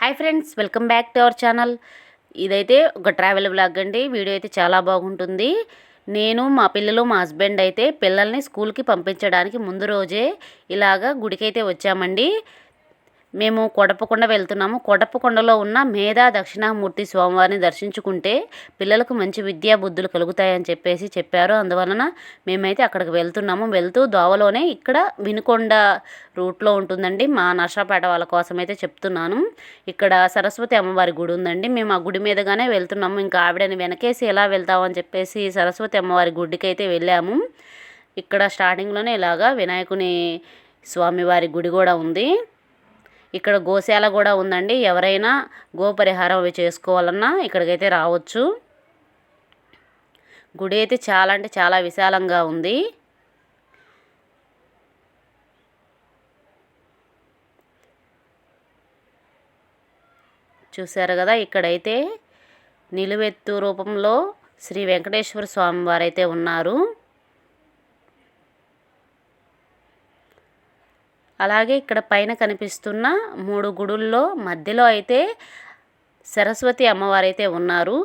Hi friends welcome back to our channel. ఇదైతే ఒక travel blog అండి. వీడియో అయితే చాలా బాగుంటుంది. నేను మా పిల్లలు మా హస్బెండ్ అయితే పిల్లల్ని స్కూల్కి పంపించడానికి ముందు రోజే ఇలాగా గుడికైతే వచ్చామండి. మేము కొడపకొండ వెళ్తున్నాము. కొడపకొండలో ఉన్న మేధా దక్షిణామూర్తి స్వామివారిని దర్శించుకుంటే పిల్లలకు మంచి విద్యా బుద్ధులు కలుగుతాయని చెప్పేసి చెప్పారు. అందువలన మేమైతే అక్కడికి వెళ్తున్నాము. వెళ్తూ దోవలోనే ఇక్కడ వినుకొండ రూట్లో ఉంటుందండి. మా నర్సాపేట వాళ్ళ కోసం అయితే చెప్తున్నాను. ఇక్కడ సరస్వతి అమ్మవారి గుడి ఉందండి. మేము ఆ గుడి మీదగానే వెళ్తున్నాము. ఇంకా ఆవిడని వెనకేసి ఎలా వెళ్తామని చెప్పేసి సరస్వతి అమ్మవారి గుడికి అయితే వెళ్ళాము. ఇక్కడ స్టార్టింగ్లోనే ఇలాగా వినాయకుని స్వామివారి గుడి కూడా ఉంది. ఇక్కడ గోశాల కూడా ఉందండి. ఎవరైనా గోపరిహారం అవి చేసుకోవాలన్నా ఇక్కడికైతే రావచ్చు. గుడి అయితే చాలా అంటే చాలా విశాలంగా ఉంది. చూశారు కదా ఇక్కడైతే నిలువెత్తు రూపంలో శ్రీ వెంకటేశ్వర స్వామి అయితే ఉన్నారు. అలాగే ఇక్కడ పైన కనిపిస్తున్న మూడు గుడుల్లో మధ్యలో అయితే సరస్వతి అమ్మవారు అయితే ఉన్నారు.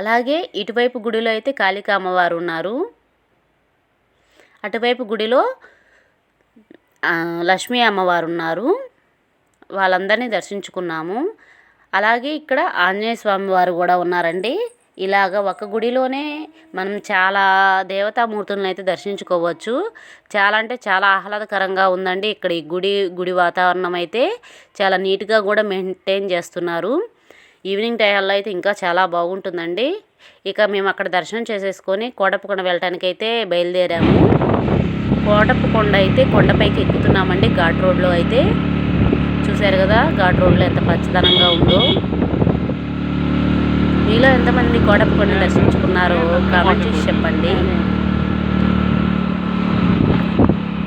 అలాగే ఇటువైపు గుడిలో అయితే కాళికా అమ్మవారు ఉన్నారు. అటువైపు గుడిలో లక్ష్మీ అమ్మవారు ఉన్నారు. వాళ్ళందరినీ దర్శించుకున్నాము. అలాగే ఇక్కడ ఆంజనేయ స్వామి వారు కూడా ఉన్నారండి. ఇలాగ ఒక గుడిలోనే మనం చాలా దేవతామూర్తులను అయితే దర్శించుకోవచ్చు. చాలా అంటే చాలా ఆహ్లాదకరంగా ఉందండి. ఇక్కడ ఈ గుడి గుడి వాతావరణం అయితే చాలా నీట్గా కూడా మెయింటైన్ చేస్తున్నారు. ఈవినింగ్ టైంలో అయితే ఇంకా చాలా బాగుంటుందండి. ఇక మేము అక్కడ దర్శనం చేసేసుకొని కోటప్పకొండ వెళ్ళటానికి అయితే బయలుదేరాము. కోటప్పకొండ అయితే కొండపైకి ఎక్కుతున్నామండి. ఘాట్ రోడ్లో అయితే. చూశారు కదా ఘాట్ రోడ్లో ఎంత పచ్చదనంగా ఉందో. మీలో ఎంతమంది కోటప్పకొండ దర్శించుకున్నారో కామెంట్ చేసి చెప్పండి.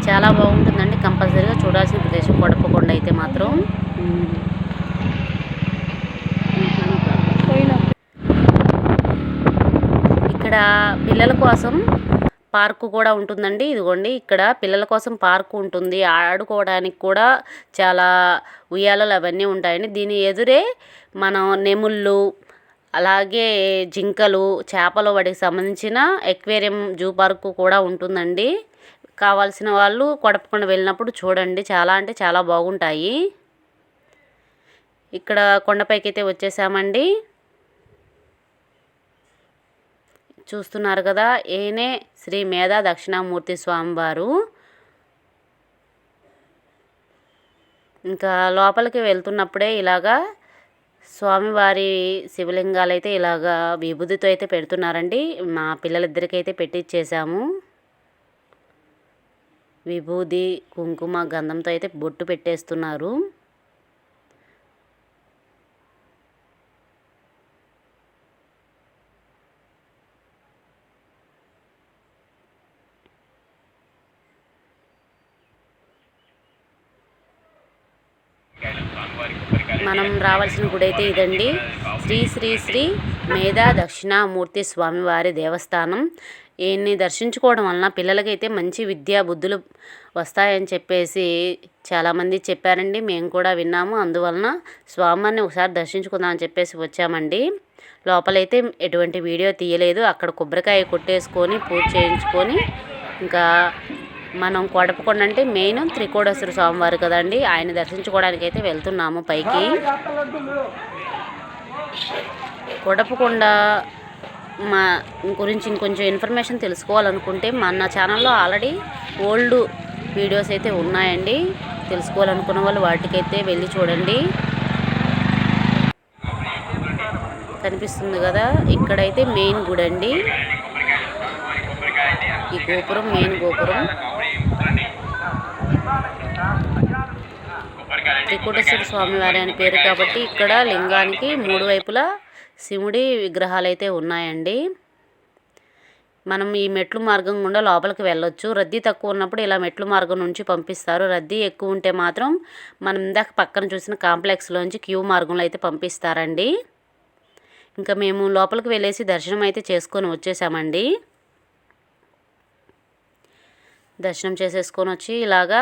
చాలా బాగుంటుందండి కంపల్సరీగా చూడాల్సిన ప్రదేశం కోటప్పకొండ అయితే మాత్రం. ఇక్కడ పిల్లల కోసం పార్కు కూడా ఉంటుందండి ఇదిగోండి. ఇక్కడ పిల్లల కోసం పార్కు ఉంటుంది ఆడుకోవడానికి కూడా చాలా ఉయ్యాలలు అవన్నీ ఉంటాయండి. దీని ఎదురే మనం నెముళ్ళు అలాగే జింకలు చేపలు వాటికి సంబంధించిన ఎక్వేరియం జూ పార్కు కూడా ఉంటుందండి. కావాల్సిన వాళ్ళు కొడపకొండ వెళ్ళినప్పుడు చూడండి. చాలా అంటే చాలా బాగుంటాయి. ఇక్కడ కొండపైకి అయితే వచ్చేసామండి. చూస్తున్నారు కదా ఏనే శ్రీ మేధా దక్షిణామూర్తి స్వామివారు. ఇంకా లోపలికి వెళ్తున్నప్పుడే ఇలాగా స్వామివారి శివలింగాలు అయితే ఇలాగా విభూతితో అయితే పెడుతున్నారండి. మా పిల్లలిద్దరికీ అయితే పెట్టించేసాము విభూది కుంకుమ గంధంతో అయితే బొట్టు పెట్టేస్తున్నారు. మనం రావాల్సిన గుడి అయితే ఇదండి. శ్రీ శ్రీ శ్రీ మేధా దక్షిణామూర్తి స్వామివారి దేవస్థానం. ఈయన్ని దర్శించుకోవడం వలన పిల్లలకైతే మంచి విద్యా బుద్ధులు వస్తాయని చెప్పేసి చాలామంది చెప్పారండి. మేము కూడా విన్నాము. అందువలన స్వామిని ఒకసారి దర్శించుకుందామని చెప్పేసి వచ్చామండి. లోపలైతే ఎటువంటి వీడియో తీయలేదు. అక్కడ కొబ్బరికాయ కొట్టేసుకొని పూజ చేయించుకొని ఇంకా మనం కొడపకొండ అంటే మెయిన్ త్రికోడేశ్వర స్వామివారు కదండి. ఆయన దర్శించుకోవడానికి అయితే వెళ్తున్నాము పైకి. కొడపకొండ మా గురించి ఇంకొంచెం ఇన్ఫర్మేషన్ తెలుసుకోవాలనుకుంటే మన ఛానల్లో ఆల్రెడీ ఓల్డ్ వీడియోస్ అయితే ఉన్నాయండి. తెలుసుకోవాలనుకున్న వాళ్ళు వాటికైతే వెళ్ళి చూడండి. కనిపిస్తుంది కదా ఇక్కడైతే మెయిన్ గుడి అండి ఈ గోపురం మెయిన్ గోపురం. త్రికూటేశ్వర స్వామివారి అని పేరు కాబట్టి ఇక్కడ లింగానికి మూడు వైపులా శివుడి విగ్రహాలు అయితే ఉన్నాయండి. మనం ఈ మెట్లు మార్గం గుండా లోపలికి వెళ్ళొచ్చు. రద్దీ తక్కువ ఉన్నప్పుడు ఇలా మెట్లు మార్గం నుంచి పంపిస్తారు. రద్దీ ఎక్కువ ఉంటే మాత్రం మనం ఇందాక పక్కన చూసిన కాంప్లెక్స్లోంచి క్యూ మార్గంలో అయితే పంపిస్తారండి. ఇంకా మేము లోపలికి వెళ్ళేసి దర్శనం అయితే చేసుకొని వచ్చేసామండి. దర్శనం చేసేసుకొని వచ్చి ఇలాగా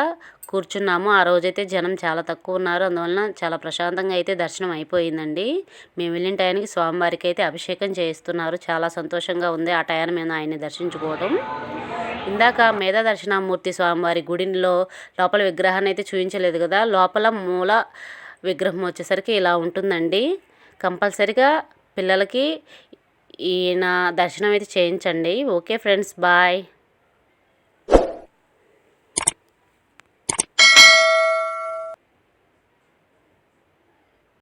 కూర్చున్నాము. ఆ రోజైతే జనం చాలా తక్కువ ఉన్నారు. అందువలన చాలా ప్రశాంతంగా అయితే దర్శనం అయిపోయిందండి. మేము వెళ్ళిన టయానికి స్వామివారికి అయితే అభిషేకం చేయిస్తున్నారు. చాలా సంతోషంగా ఉంది ఆ టయాన్ని మేము ఆయన్ని దర్శించుకోవడం. ఇందాక మేధా దర్శనామూర్తి స్వామివారి గుడిలో లోపల విగ్రహాన్ని అయితే చూపించలేదు కదా లోపల మూల విగ్రహం వచ్చేసరికి ఇలా ఉంటుందండి. కంపల్సరిగా పిల్లలకి ఈయన దర్శనం అయితే చేయించండి. Okay friends bye.